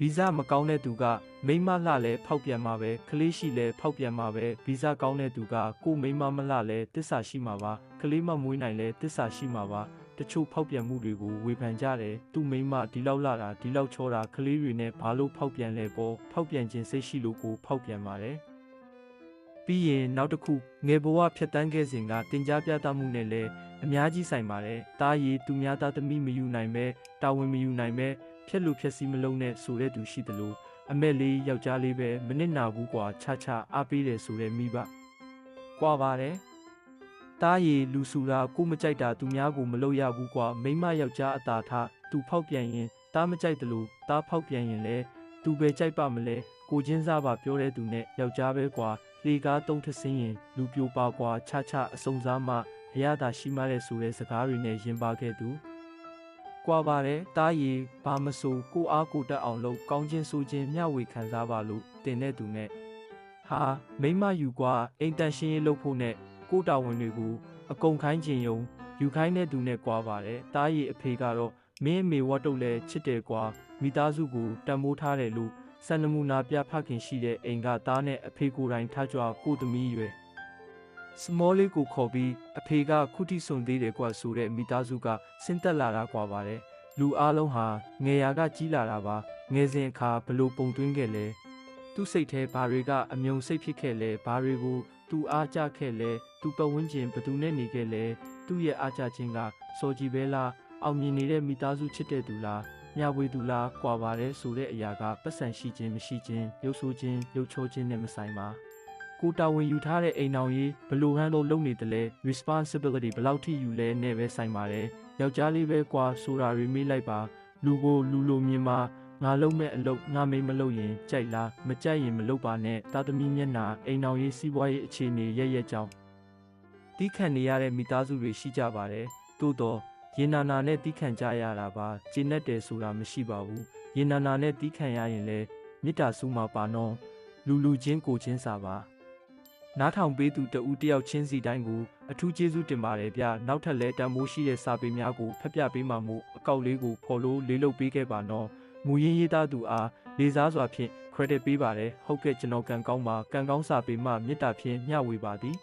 ဗီဇမကောင်းတဲ့သူကမိန်းမလှလဲဖောက်ပြန်မှာပဲကလေးရှိလဲဖောက်ပြန်မှာပဲဗီဇကောင်းတဲ့သူကကိုမိန်းမမလှလဲတစ္ဆာရှိမှာပါကလေးမမွေးနိုင်လဲတစ္ဆာရှိမှာပါတချို့ဖောက်ပြန်မှုတွေကိုဝေဖန်ကြတယ်သူမိန်းမဒီလောက်လာတာဒီလောက်ချောတာကလေးတွေနဲ့ဘာလို့ဖောက်ပြန်လဲပေါ့ဖောက်ပြန်ခြင်းစိတ်ရှိလို့ကိုဖောက်ပြန်ပါတယ်ပြီးရင်နောက်တစ်ခုငယ်ဘဝဖြတ်တန်းခဲ့စဉ်ကတင် जा ပြသမှုနဲ့လည်းအများကြီးဆိုင်ပါတယ်တားရီသူများသားသမီးမယူနိုင်ပဲတာဝန်မယူနိုင်ပဲ ဖြက်လို့ဖြက်စီးမလုံးနဲ့ဆိုတဲ့သူရှိသလိုအမက်လေးယောက်ျားလေးပဲမနစ်နာဘူးကွာချချအားပေးတယ်ဆိုတဲ့မိဘကွာပါတယ်တားရီလူဆူတာကိုမကြိုက်တာသူများကိုမလုပ်ရဘူးကွာမိမယောက်ျားအသာထားသူဖောက်ပြန်ရင်တားမကြိုက်တယ်လို့တားဖောက်ပြန်ရင်လည်းသူပဲကြိုက်ပါမလဲကိုချင်းစားပါပြောတဲ့သူနဲ့ယောက်ျားပဲကွာလေကားတုံးထဆင်းရင်လူပြိုပါကွာချချအစုံစားမှအရသာရှိမှတဲ့ဆိုတဲ့စကားတွေနဲ့ရင်ပါခဲ့သူ ကွာပါတယ်တားရီဘာမဆိုကိုအားကိုတက်အောင်လုပ်ကောင်းချင်းဆိုချင်းမျှဝေခံစားပါလို့တင်တဲ့သူနဲ့ဟာမိမယူကွာအိမ်တန်ရှင်းရေးလုပ်ဖို့နဲ့ကိုတာဝန်တွေကိုအကုန်ခိုင်းခြင်းယုံယူခိုင်းတဲ့သူနဲ့ကွာပါတယ်တားရီအဖေကတော့မင်းအမေဝတ်တုတ်လဲချစ်တယ်ကွာမိသားစုကိုတန်ဖိုးထားတယ်လို့စံနမူနာပြဖခင်ရှိတဲ့အိမ်ကသားနဲ့အဖေကိုယ်တိုင်ထားကြွကိုသမီးရွယ် စမောလေးကိုခေါ်ပြီးအဖေကခုထိစွန်သေးတယ်ကွာဆိုတဲ့မိသားစုကဆင်းသက်လာတာကွာပါတယ်လူအားလုံးဟာငယ်ရာကကြီးလာတာပါငယ်စဉ်အခါဘလို့ပုံသွင်းခဲ့လဲသူ့စိတ်ထဲဘာတွေကအမြုံစိတ်ဖြစ်ခဲ့လဲဘာတွေကိုသူအားကြခဲ့လဲသူပတ်ဝန်းကျင်ဘသူနဲ့နေခဲ့လဲသူ့ရဲ့အားကြခြင်းကစော်ကြည်ပဲလားအောင်မြင်နေတဲ့မိသားစုချစ်တဲ့သူလားမျှဝေသူလားကွာပါတယ်ဆိုတဲ့အရာကပတ်စံရှိခြင်းမရှိခြင်းရုပ်ဆိုးခြင်းရုပ်ချောခြင်းနဲ့မဆိုင်ပါ ကိုတာဝန်ယူထားတဲ့အိမ်အောင်ရေးဘယ်လိုဟန်လို့လုပ်နေတယ်လဲ responsibility ဘယ်လောက်ထိယူလဲနဲ့ပဲဆိုင်ပါတယ်ယောက်ျားလေးပဲကွာဆိုတာတွေမေးလိုက်ပါလူကိုလူလိုမြင်ပါငါလုံးမဲ့အလုပ်ငါမိမလုပ်ရင်ကြိုက်လားမကြိုက်ရင်မလုပ်ပါနဲ့တာသမီမျက်နာအိမ်အောင်ရေးစီးပွားရေးအခြေအနေရရက်ကြောင်းတီးခန့်နေရတဲ့မိသားစုတွေရှိကြပါတယ်သို့တော့ရင်နာနာနဲ့တီးခန့်ကြရတာပါကျင်းတ်တယ်ဆိုတာမရှိပါဘူးရင်နာနာနဲ့တီးခန့်ရရင်လည်းမေတ္တာစုမှာပါနော်လူလူချင်းကိုချင်းစာပါ နားထောင်ပေးသူတဦးတယောက်ချင်းစီတိုင်းကိုအထူးကျေးဇူးတင်ပါတယ်ဗျနောက်ထပ်လဲတန်မိုးရှိတဲ့စာပေများကိုဖတ်ပြပေးမှာမို့အကောက်လေးကိုဖော်လို့လေးလုပ်ပေးခဲ့ပါနော်မူရင်းရေးသားသူအားလေးစားစွာဖြင့် credit ပေးပါတယ်ဟုတ်ကဲ့ကျွန်တော်ကံကောင်းပါကံကောင်းစာပေမှမေတ္တာဖြင့်မျှဝေပါသည်